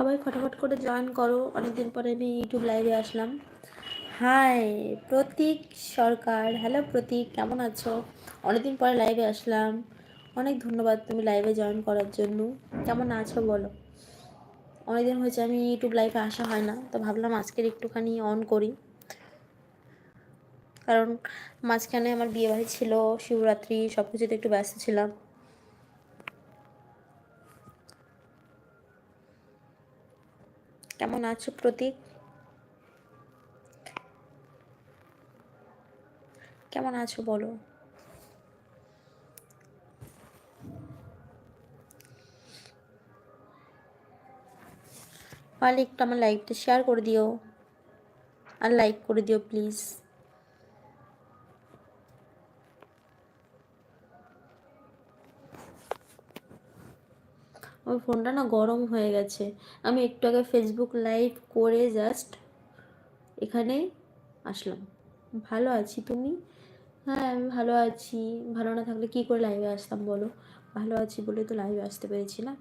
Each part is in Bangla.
সবাই ফটাফট করে জয়েন করো। অনেকদিন পরে আমি ইউটিউব লাইভে আসলাম। হাই প্রতীক সরকার। হ্যালো প্রতীক, কেমন আছো? অনেকদিন পরে লাইভে আসলাম। অনেক ধন্যবাদ তুমি লাইভে জয়েন করার জন্য। কেমন আছো বলো? অনেকদিন হয়েছে আমি ইউটিউব লাইভে আসা হয় না, তো ভাবলাম আজকের একটুখানি অন করি। কারণ মাঝখানে আমার বিয়ে বাড়ি ছিল, শিবরাত্রি সব কিছুতে একটু ব্যস্ত ছিলাম। কেমন আছো প্রতীক কেমন আছো বলো? পারলে একটু আমার লাইভটা শেয়ার করে দিও। আর লাইক করে দিও প্লিজ আমার ফোনটা না গরম হয়ে গেছে। আমি একটু আগে ফেসবুক লাইভ করে জাস্ট এখানে আসলাম। ভালো আছি, তুমি? হ্যাঁ আমি ভালো আছি। ভালো না থাকলে কি করে লাইভে আসতাম বলো? ভালো আছি বলে তো লাইভে আসতে পেরেছি না।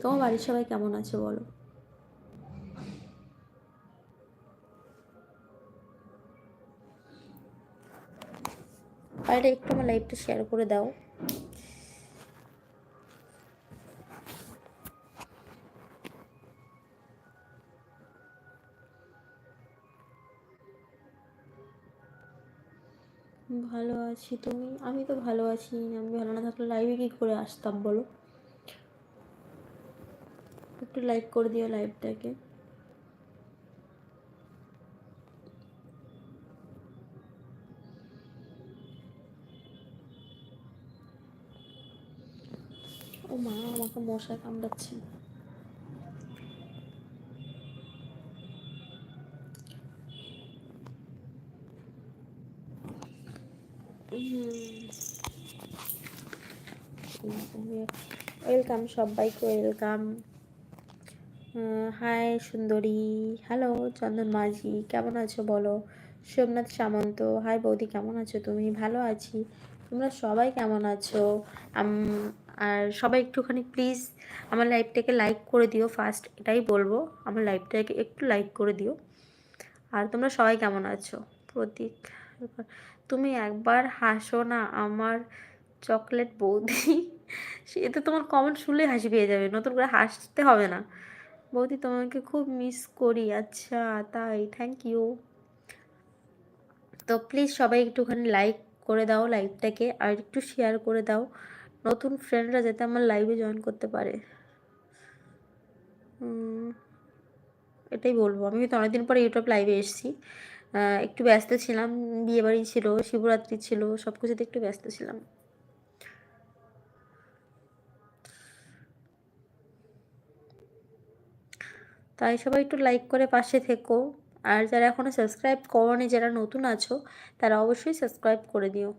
তোমার বাড়ির সবাই কেমন আছে বলো? আর একটু আমার লাইভটা শেয়ার করে দাও। ভালো আছি তুমি? আমি তো ভালো আছি। আমি ভালো না থাকলে লাইভে কী করে আসতাম বলো? একটু লাইক করে দিও লাইভটাকে ও মা, আমাকে মশা কামড়াচ্ছে। ওয়েলকাম, সবাইকে welcome. Hi Sundari, hello Chandan Majhi, কেমন আছো বলো? সোমনাথ সামন্ত, হাই বৌদি, কেমন আছো তুমি? ভালো আছি। তোমরা সবাই কেমন আছো? আর সবাই একটুখানি প্লিজ আমার লাইভটাকে লাইক করে দিও ফার্স্ট এটাই বলব, আমার লাইভটাকে একটু লাইক করে দিও। আর তোমরা সবাই কেমন আছো? প্রতীক তুমি একবার হাসো না আমার চকলেট বৌদি। সে তো তোমার কমেন্ট শুনলেই হাসি পেয়ে যাবে, নতুন করে হাসতে হবে না। বৌদি, তোমাকে খুব মিস করি আচ্ছা তাই থ্যাংক ইউ তো প্লিজ সবাই একটুখানি লাইক করে দাও লাইভটাকে আর একটু শেয়ার করে দাও নতুন ফ্রেন্ডরা যাতে আমার লাইভে জয়েন করতে পারে। এটাই বলব, আমি তো অনেকদিন পরে ইউটিউব লাইভে এসেছি। একটু ব্যস্ত ছিলাম, বিয়েবাড়ি ছিল, শিবরাত্রি ছিল সব কিছুতে একটু ব্যস্ত ছিলাম। তাই সবাই একটু লাইক করে পাশে থেকো। আর যারা এখনও সাবস্ক্রাইব করনি, যারা নতুন আছো, তারা অবশ্যই সাবস্ক্রাইব করে দিও।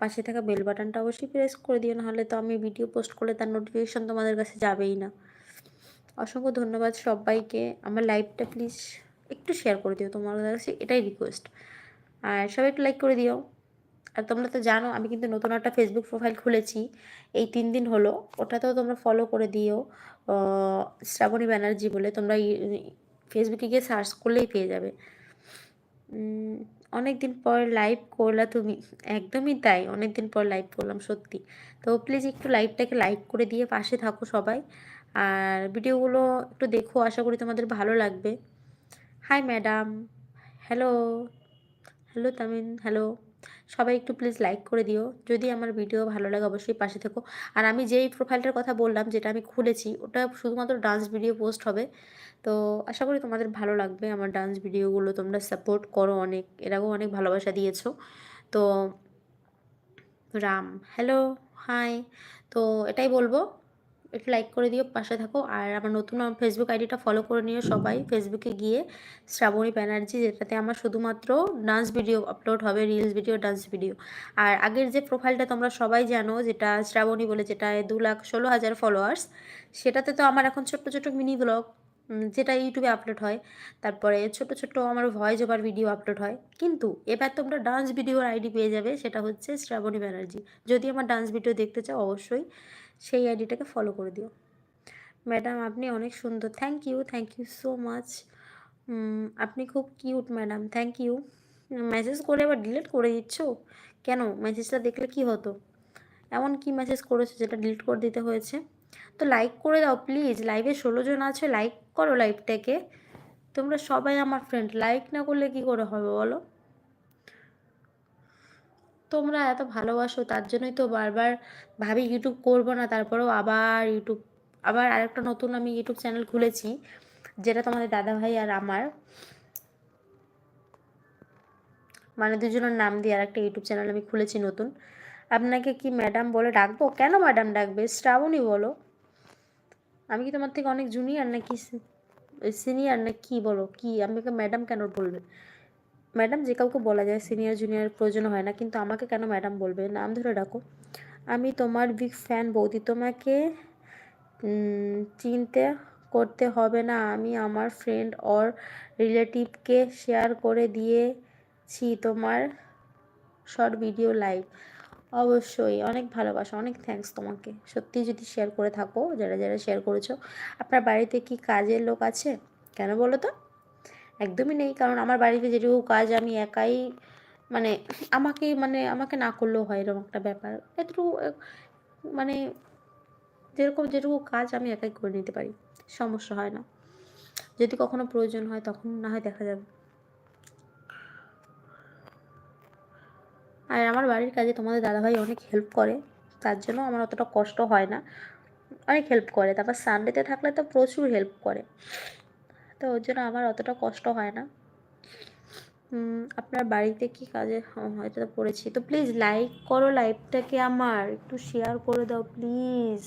পাশে থাকা বেল বাটনটা অবশ্যই প্রেস করে দিও, নাহলে তো আমি ভিডিও পোস্ট করলে তার নোটিফিকেশান তোমাদের কাছে যাবেই না। অসংখ্য ধন্যবাদ সবাইকে। আমার লাইভটা প্লিজ একটু শেয়ার করে দিও তোমাদের কাছে, এটাই রিকোয়েস্ট আর সবাই একটু লাইক করে দিও। আর তোমরা তো জানো, আমি কিন্তু নতুন একটা ফেসবুক প্রোফাইল খুলেছি। এই তিন দিন হলো, ওটাতেও তোমরা ফলো করে দিও। শ্রাবণী ব্যানার্জি বলে তোমরা ফেসবুকে গিয়ে সার্চ করলেই পেয়ে যাবে। অনেক দিন পর লাইভ করলা তুমি। একদমই তাই অনেক দিন পর লাইভ করলাম, সত্যি। তো প্লিজ একটু লাইভটাকে লাইক করে দিয়ে পাশে থাকো সবাই। আর ভিডিওগুলো একটু দেখো, আশা করি তোমাদের ভালো লাগবে। Hi madam hello hello Tamin hello সবাই একটু প্লিজ লাইক করে দিও। যদি আমার ভিডিও ভালো লাগে অবশ্যই পাশে থেকো। আর আমি যেই প্রোফাইলটার কথা বললাম, যেটা আমি খুলেছি, ওটা শুধুমাত্র ডান্স ভিডিও পোস্ট হবে। তো আশা করি তোমাদের ভালো লাগবে আমার ডান্স ভিডিওগুলো তোমরা সাপোর্ট করো অনেক। এরকম অনেক ভালোবাসা দিয়েছ। তো রাম হ্যালো হাই তো এটাই বলব। একটু লাইক করে দিও, পাশে থাকো। আর আমার নতুন ফেসবুক আইডিটা ফলো করে নিও সবাই। ফেসবুকে গিয়ে শ্রাবণী ব্যানার্জি, যেটাতে আমার শুধুমাত্র ডান্স ভিডিও আপলোড হবে রিলস ভিডিও ডান্স ভিডিও আর আগের যে প্রোফাইলটা তোমরা সবাই জানো, যেটা শ্রাবণী বলে, যেটা দু লাখ ষোলো হাজার ফলোয়ার্স সেটাতে তো আমার এখন ছোট্ট ছোট্ট মিনি ব্লগ যেটা ইউটিউবে আপলোড হয়। তারপরে ছোট ছোট আমার ভয়েস ওভার ভিডিও আপলোড হয়। কিন্তু এবার তোমরা ডান্স ভিডিওর আইডি পেয়ে যাবে, সেটা হচ্ছে শ্রাবণী ব্যানার্জি। যদি আমার ডান্স ভিডিও দেখতে চাও, অবশ্যই সেই আইডিটাকে ফলো করে দিও। ম্যাডাম, আপনি অনেক সুন্দর। Thank you thank you so much আপনি খুব cute madam. Thank you message করে এবার ডিলিট করে দিচ্ছ? কেন? মেসেজটা দেখলে কি হতো? এমন কি মেসেজ করেছ যেটা ডিলিট করে দিতে হয়েছে? তো লাইক করে দাও প্লিজ লাইভে ষোলো জন আছে লাইক করো লাইভটাকে তোমরা সবাই আমার ফ্রেন্ড লাইক না করলে কি করে হবে বলো? তোমরা এত ভালোবাসো, তার জন্যই তো বারবার ভাবি ইউটিউব করব না, তারপরেও আবার ইউটিউব আবার আরেকটা নতুন আমি ইউটিউব চ্যানেল খুলেছি, যেটা তোমাদের দাদা ভাই আর আমার। মানে দুজনের নাম দিয়ে আর একটা ইউটিউব চ্যানেল আমি খুলেছি নতুন। আপনাকে কি ম্যাডাম বলে ডাকবো? কেন ম্যাডাম ডাকবে? শ্রাবণী বলো। আমি কি তোমার থেকে অনেক জুনিয়র নাকি সিনিয়র না কি বলো? কি? আমাকে ম্যাডাম কেন বলবে? ম্যাডাম যে কাউকে বলা যায় সিনিয়র জুনিয়র প্রয়োজন হয় না, কিন্তু আমাকে কেন ম্যাডাম বলবে? নাম ধরে ডাকো। আমি তোমার বিগ ফ্যান বৌদি, তোমাকে চিনতে করতে হবে না। আমি আমার ফ্রেন্ড অর রিলেটিভকে শেয়ার করে দিয়েছি তোমার শর্ট ভিডিও লাইভ অবশ্যই, অনেক ভালোবাসা, অনেক থ্যাঙ্কস তোমাকে। সত্যি যদি শেয়ার করে থাকো, যারা যারা শেয়ার করেছ, আপনার বাড়িতে কি কাজের লোক আছে? কেন বলো তো? একদমই নেই, কারণ আমার বাড়িতে যেটুকু কাজ, আমি একাই মানে আমাকে মানে আমাকে না করলেও হয় এরকম একটা ব্যাপার। এটুকু মানে যেরকম যেটুকু কাজ, আমি একাই করে নিতে পারি। সমস্যা হয় না। যদি কখনো প্রয়োজন হয়, তখন না হয় দেখা যাবে। আর আমার বাড়ির কাজে তোমাদের দাদাভাই অনেক হেল্প করে, তার জন্য আমার অতটা কষ্ট হয় না। অনেক হেল্প করে, তারপর সানডেতে থাকলে তো প্রচুর হেল্প করে। তো ওর জন্য আমার অতটা কষ্ট হয় না। আপনার বাড়িতে কি কাজে হয়তো পড়েছি। তো প্লিজ লাইক করো লাইভটাকে আমার, একটু শেয়ার করে দাও প্লিজ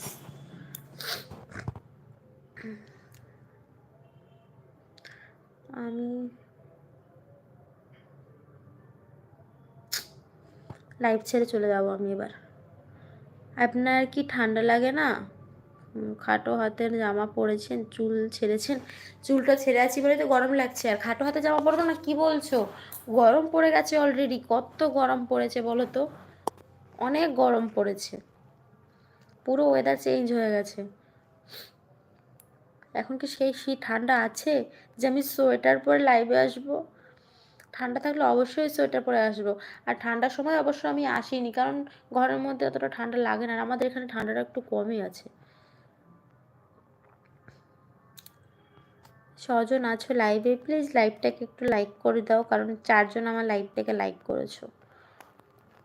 আমি লাইভ ছেড়ে চলে যাব আমি এবার। আপনার কি ঠান্ডা লাগে না? খাটো হাতের জামা পরেছেন, চুল ছেড়েছেন, চুলটা ছেড়ে আছি বলে তো গরম লাগছে। আর খাটো হাতে জামা পরবো না, কি বলছো? গরম পড়ে গেছে অলরেডি কত গরম পড়েছে বলো তো? অনেক গরম পড়েছে। পুরো ওয়েদার চেঞ্জ হয়ে গেছে। এখন কি সেই শীত ঠান্ডা আছে যে আমি সোয়েটার পরে লাইভে আসব? ঠান্ডা থাকলে অবশ্যই সোয়েটার পরে আসব। আর ঠান্ডার সময় অবশ্য আমি আসিনি, কারণ ঘরের মধ্যে অতটা ঠান্ডা লাগে না আমাদের এখানে ঠান্ডাটা একটু কমই আছে। ছজন আছো লাইভে প্লিজ লাইভটাকে একটু লাইক করে দাও, কারণ চারজন আমার লাইভটাকে লাইক করেছ।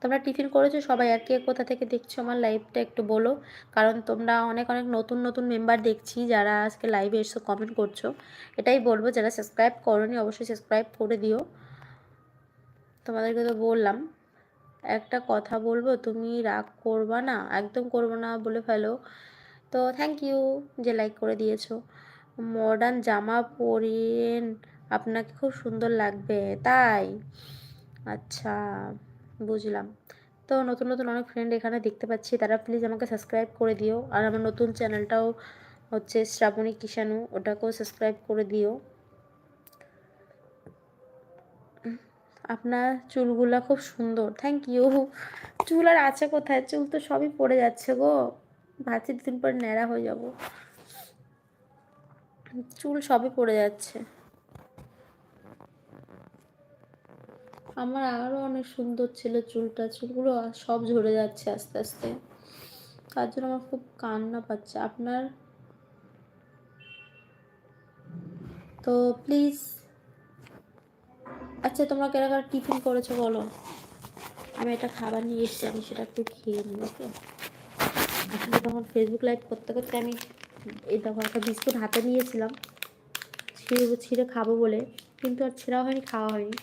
তোমরা টিফিন করেছ? সবাই আর কে কোথা থেকে দেখছ আমার লাইভটা একটু বলো। কারণ তোমরা অনেক অনেক নতুন নতুন মেম্বার দেখছি যারা আজকে লাইভে এসে কমেন্ট করছ। এটাই বলব, যারা সাবস্ক্রাইব করোনি অবশ্যই সাবস্ক্রাইব করে দিও। তোমাদেরকে তো বললাম, একটা কথা বলব, তুমি রাগ করবা না, একদম করব না বলে ফেলো। তো থ্যাংক ইউ যে লাইক করে দিয়েছ। মডার্ন জামা পরিয়েন আপনাকে খুব সুন্দর লাগবে, তাই? আচ্ছা বুঝলাম। তো নতুন নতুন অনেক ফ্রেন্ড এখানে দেখতে পাচ্ছি, তারা প্লিজ আমাকে সাবস্ক্রাইব করে দিও। আর আমার নতুন চ্যানেলটাও হচ্ছে শ্রাবণী কিষাণু ওটাকেও সাবস্ক্রাইব করে দিও। আপনার চুলগুলো খুব সুন্দর। থ্যাংক ইউ চুল আর আছে কোথায়? চুল তো সবই পড়ে যাচ্ছে গো। ভাবছি দিন পর ন্যাড়া হয়ে যাব। চুল সবই পড়ে যাচ্ছে। আমার আরও অনেক সুন্দর ছিল চুলটা। চুলগুলো সব ঝরে যাচ্ছে আস্তে আস্তে। তার জন্য আমার খুব কান্না পাচ্ছে। আপনার? তো প্লিজ আচ্ছা তোমরা কেন টিফিন করেছ বলো? আমি একটা খাবার নিয়ে এসেছি, আমি সেটা একটু খেয়ে নিই, ওকে? আসলে তখন ফেসবুক লাইভ করতে করতে আমি এই তখন একটা বিস্কুট হাতে নিয়েছিলাম। ছিঁড়ে ছিঁড়ে খাব বলে, কিন্তু আর ছেঁড়া হয়নি, খাওয়া হয়নি।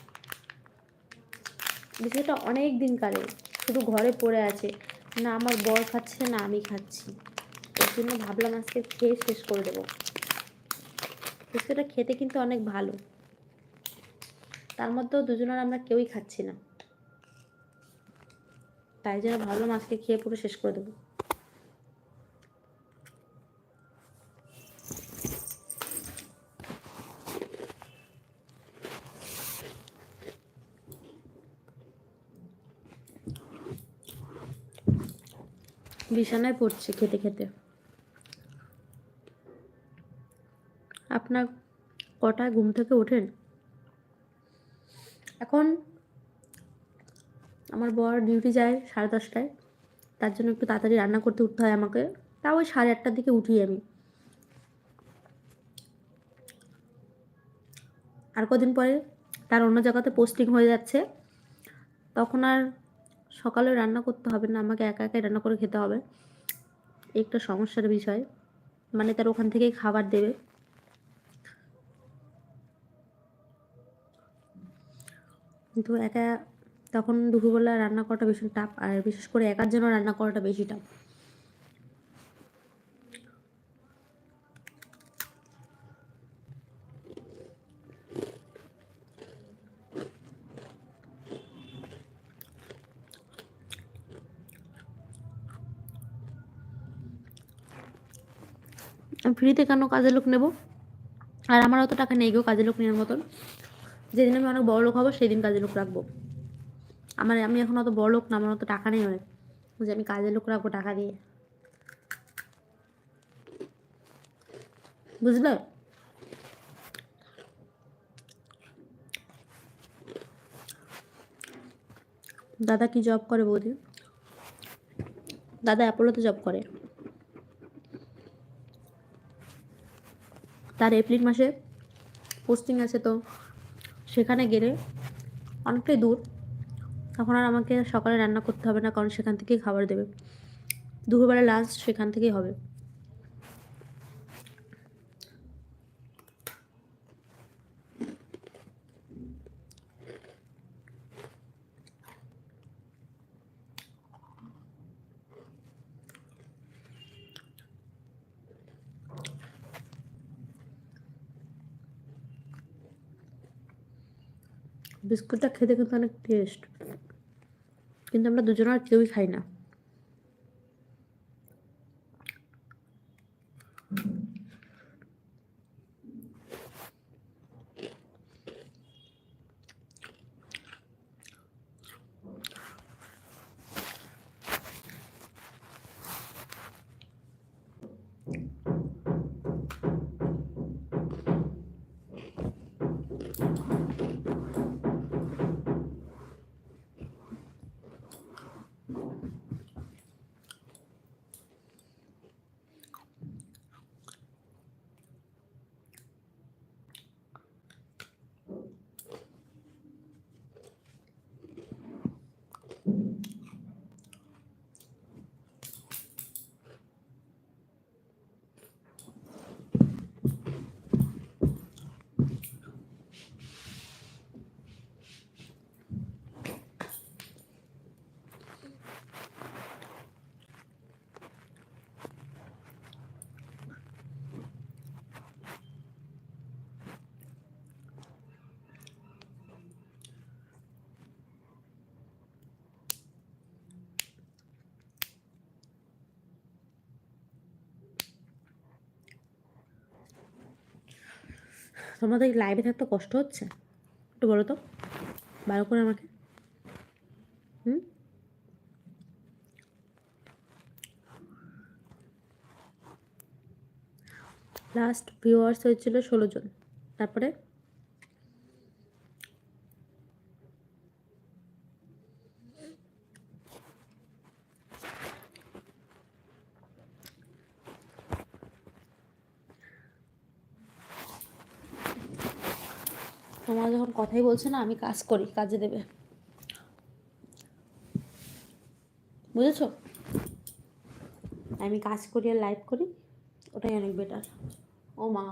বিস্কুটটা অনেক দিন কালে, শুধু ঘরে পড়ে আছে। না, আমার বর খাচ্ছে, না, আমি খাচ্ছি। এর জন্য ভাবলাম আজকে খেয়ে শেষ করে দেবো। বিস্কুটটা খেতে কিন্তু অনেক ভালো। তার মধ্যেও দুজনের আমরা কেউই খাচ্ছি না। তাই জন্য ভাবলাম আজকে খেয়ে পুরো শেষ করে দেবো। বিছানায় পড়ছে খেতে খেতে। আপনার কটায় ঘুম থেকে ওঠেন? এখন আমার বর ডিউটি যায় সাড়ে দশটায়। তার জন্য একটু তাড়াতাড়ি রান্না করতে উঠতে হয় আমাকে। তাও ওই সাড়ে আটটার দিকে উঠি আমি। আর কদিন পরে তার অন্য জায়গাতে পোস্টিং হয়ে যাচ্ছে। তখন আর সকালে রান্না করতে হবে না, আমাকে একা একাই রান্না করে খেতে হবে। একটা সমস্যার বিষয়। মানে তার ওখান থেকেই খাবার দেবে। কিন্তু একা তখন দুপুরবেলা রান্না করাটা ভীষণ টাফ আর বিশেষ করে একার জন্য রান্না করাটা বেশি টাফ ফ্রিতে কেন কাজের লোক নেব? আর আমার অত টাকা নেই গো কাজের লোক নেওয়ার মতন। যেদিন আমি অনেক বড় লোক হব সেই দিন কাজের লোক রাখব। আমার, আমি এখন অত বড় লোক না, আমার অত টাকা নেই অনেক। যে আমি কাজের লোক রাখব টাকা দিয়ে। বুঝলে? দাদা কি জব করে বৌদি? দাদা অ্যাপোলোতে জব করে। তার এপ্রিল মাসে পোস্টিং আছে তো। সেখানে গেলে অনেকটাই দূর। তখন আর আমাকে সকালে রান্না করতে হবে না, কারণ সেখান থেকেই খাবার দেবে। দুপুরবেলা লাঞ্চ সেখান থেকেই হবে। বিস্কুটটা খেতে কিন্তু অনেক টেস্ট কিন্তু আমরা দুজন আর কেউই খাই না। তোমাদের লাইভে থাকতে কষ্ট হচ্ছে? একটু বলো তো ভালো করে আমাকে। হুম? লাস্ট ভিউয়ার্স হয়েছিল ষোলো জন। তারপরে? তোমরা যখন কথাই বলছো না আমি কাজ করি কাজে দেবে। বুঝেছ? আমি কাজ করি আর লাইভ করি ওটাই অনেক বেটার ও মা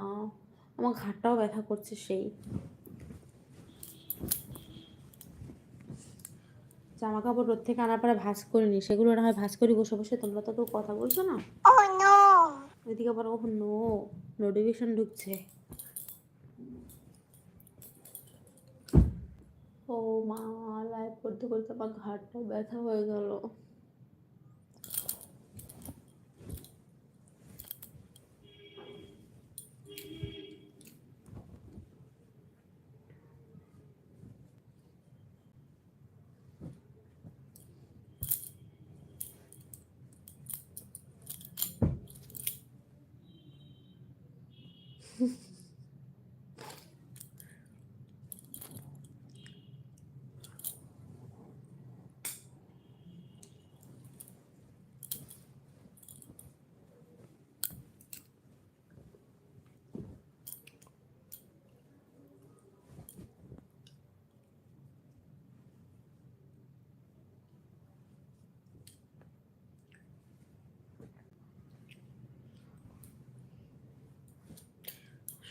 আমার ঘাটটাও ব্যথা করছে সেই। জামা কাপড় রোদ থেকে আনার পরে ভাস করিনি সেগুলো না হয় ভাস করি বসে বসে তোমরা তো কেউ কথা বলছো না? ওইদিকে আবার ও নো নোটিফিকেশন ঢুকছে। ও মা লাইভ করতে করতে আমার ঘাটটা ব্যথা হয়ে গেল।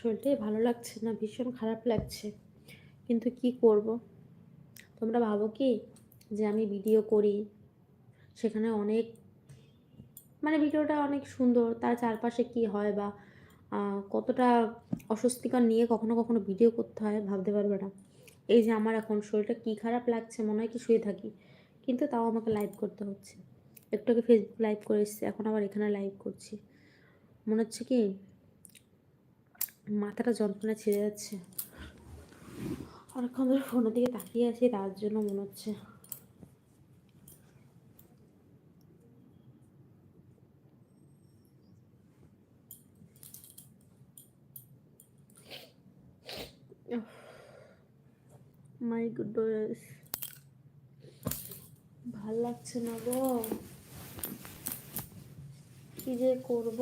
শরীরটাই ভালো লাগছে না, ভীষণ খারাপ লাগছে। কিন্তু কি করব? তোমরা ভাবো কি যে আমি ভিডিও করি, সেখানে অনেক মানে ভিডিওটা অনেক সুন্দর, তার চারপাশে কি হয় বা কতটা অস্বস্তিকর নিয়ে কখনো কখনো ভিডিও করতে হয়, ভাবতে পারবে না। এই যে আমার এখন শরীরটা কি খারাপ লাগছে, মনে হয় কি শুয়ে থাকি, কিন্তু তাও আমাকে লাইভ করতে হচ্ছে। একটু আগে ফেসবুক লাইভ করে এসেছি, এখন আবার এখানে লাইভ করছি। মনে হচ্ছে কি মাথাটা যন্ত্রণা ছেড়ে যাচ্ছে। অনেকক্ষণ ধরে ফোনের দিকে তাকিয়ে আছি, তার জন্য মনে হচ্ছে। মাই গুডনেস ভালো লাগছে না গো। কি যে করব?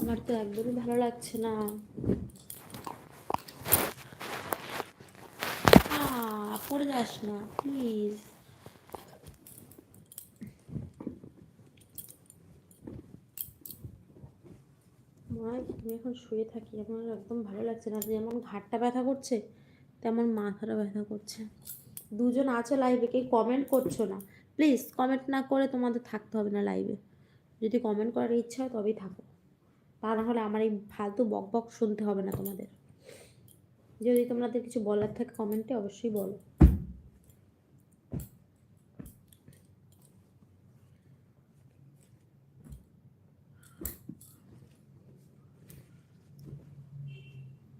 আমার তো একদমই ভালো লাগছে না। পড়ে যাস না প্লিজ মা, তুমি এখন শুয়ে থাকি, আমার একদম ভালো লাগছে না যেমন ঘাটটা ব্যথা করছে তেমন মাথাটা ব্যথা করছে। দুজন আছো লাইভে কেউ কমেন্ট করছ না। প্লিজ কমেন্ট না করে তোমাদের থাকতে হবে না লাইভে যদি কমেন্ট করার ইচ্ছা হয় তবেই থাকো। তা না হলে আমার এই ফালতু বক বক শুনতে হবে না তোমাদের। যদি তোমাদের কিছু বলার থাকে কমেন্টে অবশ্যই বলো।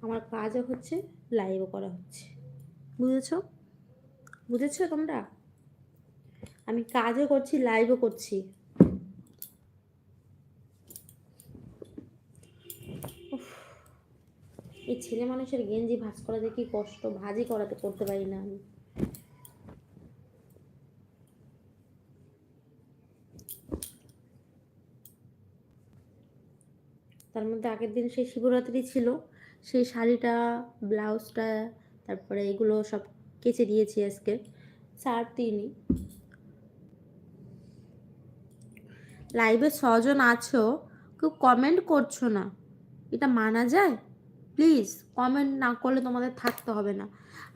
আমার কাজও হচ্ছে লাইভও করা হচ্ছে। বুঝেছ? বুঝেছ তোমরা? আমি কাজও করছি লাইভও করছি উফ, এই ছেলে মানুষের গেঞ্জি ভাঁজ করা যে কি কষ্ট? ভাজি করাতে, করতে পারি না আমি। তার মধ্যে আগের দিন সেই শিবরাত্রি ছিল, সেই শাড়িটা, ব্লাউজটা, তারপরে এগুলো সব কেচে দিয়েছি আজকে। চার দিনই লাইভে ছজন আছো, কেউ কমেন্ট করছ না। এটা মানা যায়? প্লিজ কমেন্ট না করলে তোমাদের থাকতে হবে না।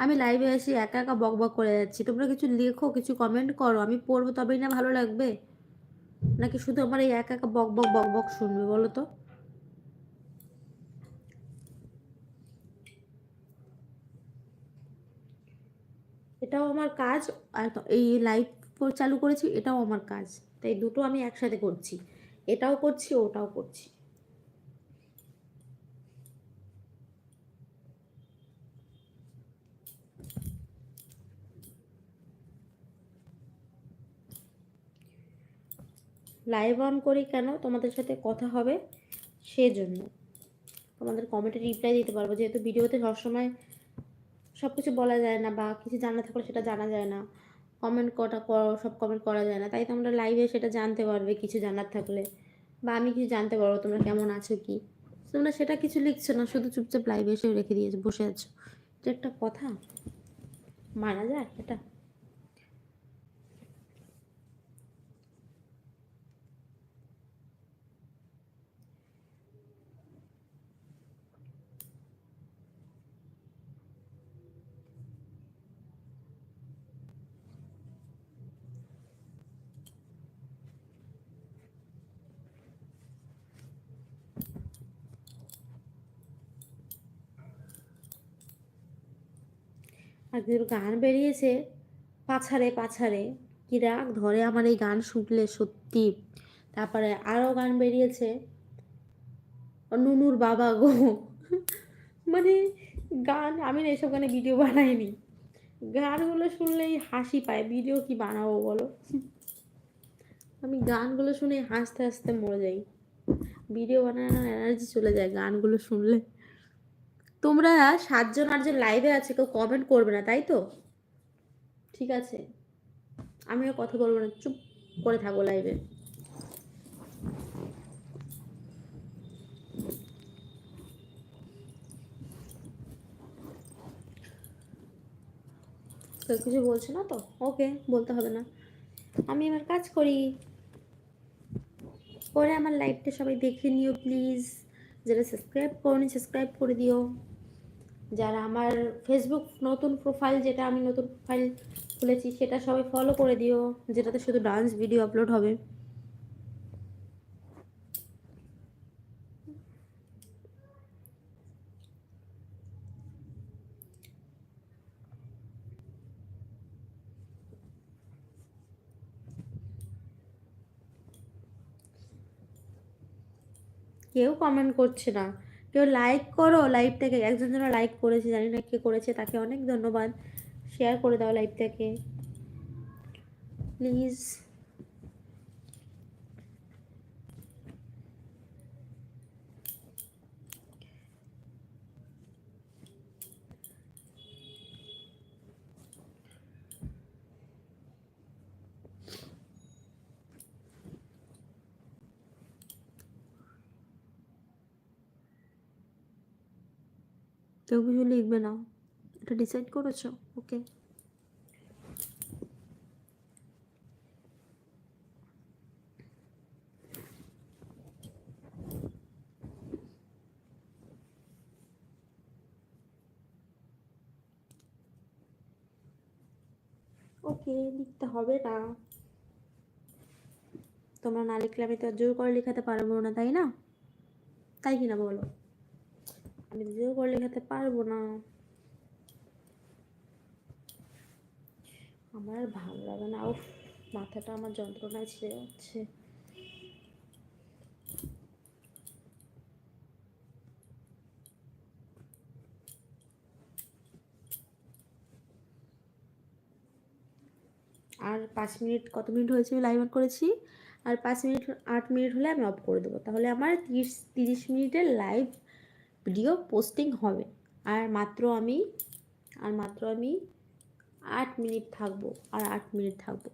আমি লাইভে এসে একা একা বক বক করে যাচ্ছি। তোমরা কিছু লেখো, কিছু কমেন্ট করো, আমি পড়ব তবেই না ভালো লাগবে? নাকি শুধু আমার এই একা একা বক বক বক বক শুনবে বলো তো? এটাও আমার কাজ, আর এই লাইভ চালু করেছি, এটাও আমার কাজ। তাই দুটো আমি একসাথে করছি। এটাও করছি, ওটাও করছি। লাইভ অন করি কেন? তোমাদের সাথে কথা হবে সেজন্য। তোমাদের কমেন্টে রিপ্লাই দিতে পারব। যেহেতু ভিডিওতে সবসময় সব কিছু বলা যায় না বা কিছু জানা থাকলে সেটা জানা যায় না। কমেন্ট কটা সব কমেন্ট করা যায় না। তাই তোমরা লাইভে সেটা জানতে পারবে কিছু জানার থাকলে। বা আমি কিছু জানতে পারব, তোমরা কেমন আছো কি? তোমরা সেটা কিছু লিখছো না, শুধু চুপচাপ লাইভে এসে রেখে দিয়েছ, বসে আছো। এটা একটা কথা? মানা যায় এটা? দুটো গান বেরিয়েছে, পাছারে পাছারে, কি রাগ ধরে আমার এই গান শুনলে সত্যি। তারপরে আরও গান বেরিয়েছে নুনুর বাবা গো। মানে গান, আমি না এসব গানে ভিডিও বানাইনি। গানগুলো শুনলেই হাসি পায়, ভিডিও কি বানাবো বলো? আমি গানগুলো শুনে হাসতে হাসতে মরে যাই। ভিডিও বানানোর এনার্জি চলে যায় গানগুলো শুনলে। তোমরা সাতজন আটজন লাইভে আছে, কেউ কমেন্ট করবে না, তাই তো? ঠিক আছে। আমিও কথা বলব না, চুপ করে থাকব লাইভে কিছু বলছে না তো? ওকে বলতে হবে না। আমি আমার কাজ করি। করে আমার লাইভটা সবাই দেখে নিও প্লিজ যারা সাবস্ক্রাইব করনি সাবস্ক্রাইব করে দিও। যারা আমার ফেসবুক নতুন প্রোফাইল যেটা আমি নতুন প্রোফাইল খুলেছি, সেটা সবাই ফলো করে দিও, যেটাতে শুধু ডান্স ভিডিও আপলোড হবে। কেউ কমেন্ট করছে না। কেউ লাইক করো লাইভটাকে একজন যেন লাইক করেছে, জানি না কে করেছে, তাকে অনেক ধন্যবাদ। শেয়ার করে দাও লাইভটাকে প্লিজ কেউ কিছু লিখবে না। এটা ডিসাইড করেছ? ওকে ওকে লিখতে হবে না। তোমরা না লিখলে আমি তো জোর করে লেখাতে পারব না, তাই না? তাই কি না বলো? আমি জোর করে লেখাতে পারব না। আমার আর ভালো লাগে না। উফ, মাথাটা আমার যন্ত্রণায় ছেড়ে যাচ্ছে। আর পাঁচ মিনিট, কত মিনিট হয়েছে আমি লাইভ অন করেছি? আর পাঁচ মিনিট, আট মিনিট হলে আমি অফ করে দেবো। তাহলে আমার তিরিশ তিরিশ মিনিটের লাইভ ভিডিও পোস্টিং হবে। আর মাত্র আমি, আর মাত্র আমি আট মিনিট থাকব, আর আট মিনিট থাকব।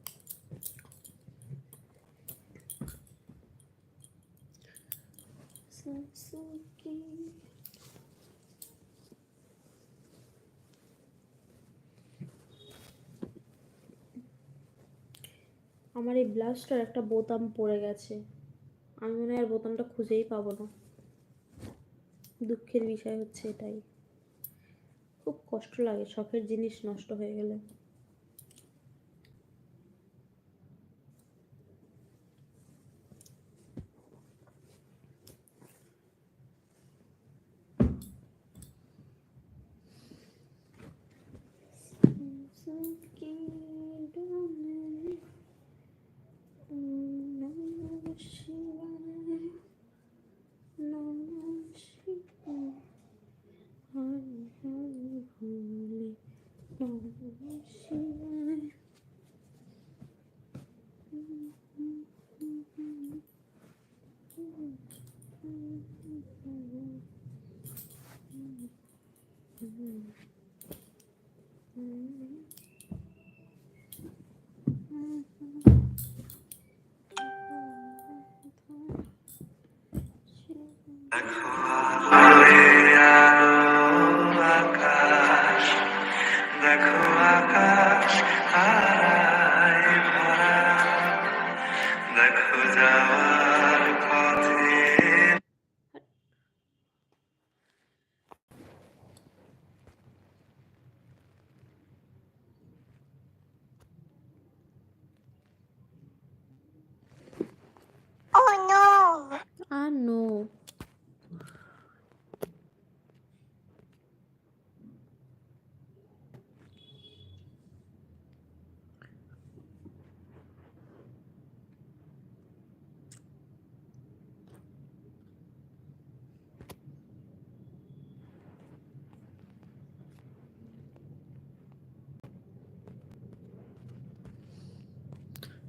আমার এই ব্লাউজটার একটা বোতাম পড়ে গেছে। আমি মনে হয় আর বোতামটা খুঁজেই পাবো না। দুঃখের বিষয় হচ্ছে এটাই। খুব কষ্ট লাগে শখের জিনিস নষ্ট হয়ে গেলে।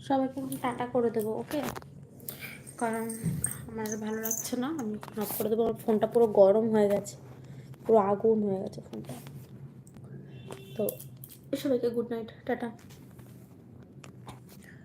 সবাইকে আমি টাটা করে দেবো, ওকে? কারণ আমার ভালো লাগছে না, আমি অফ করে দেবো, আমার ফোনটা পুরো গরম হয়ে গেছে, পুরো আগুন হয়ে গেছে ফোনটা। তো, সবাইকে গুড নাইট টাটা।